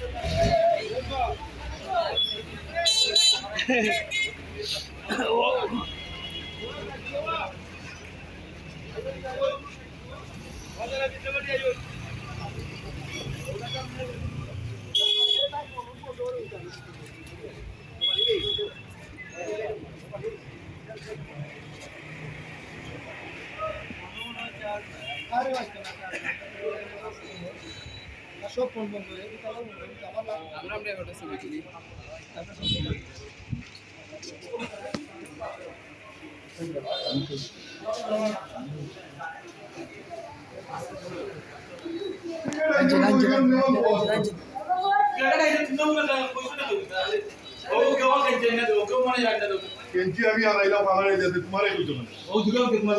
Whoa. সব phone বন্ধ হয়ে আমরা আমরা এগারোটার সময় চিনি কেঞ্চি আমি আনাইলাম আমার যাতে তোমার একটু জন্য ও দুটো তোমার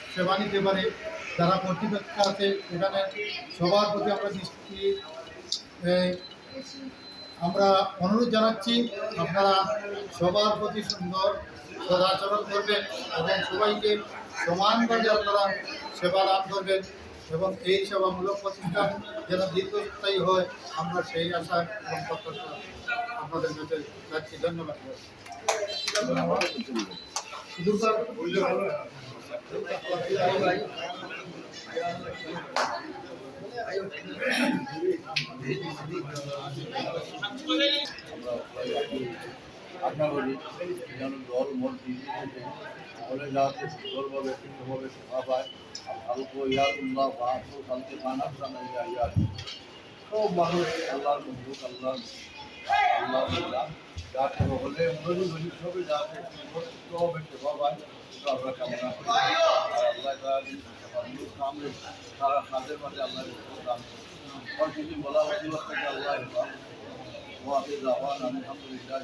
সেবা নিতে পারে যারা কর্তৃপক্ষ আছে এখানে সবার প্রতি আমরা দৃষ্টি আমরা অনুরোধ জানাচ্ছি আপনারা সবার প্রতি সুন্দর সদাচরণ করবেন এবং সবাইকে সমানভাবে আপনারা সেবা লাভ করবেন এবং এই সেবামূলক প্রতিষ্ঠান যেন দীর্ঘস্থায়ী হয় আমরা সেই আশা এবং প্রত্যাশা আপনাদের কাছে রাখছি। ধন্যবাদ। আশা করি যেন দল মন দিতে সকলে যাতে সুন্দরভাবে সুন্দরভাবে সভা পায় আলকো ইয়াদুল্লাহ বাহাদুর কালকে জানাইয়া ইয়াদ সব মানুষ আল্লাহর আল্লাহ আল্লাহ যাতে হলে মনোযোগ হিসেবে যাতে পায় এটা আমরা কামনা করি আল্লাহ সারা কাজের মাঝে আল্লাহ কিছু বলা হচ্ছে আল্লাহ ওয়াফির দাওয়ান আলহামদুলিল্লাহ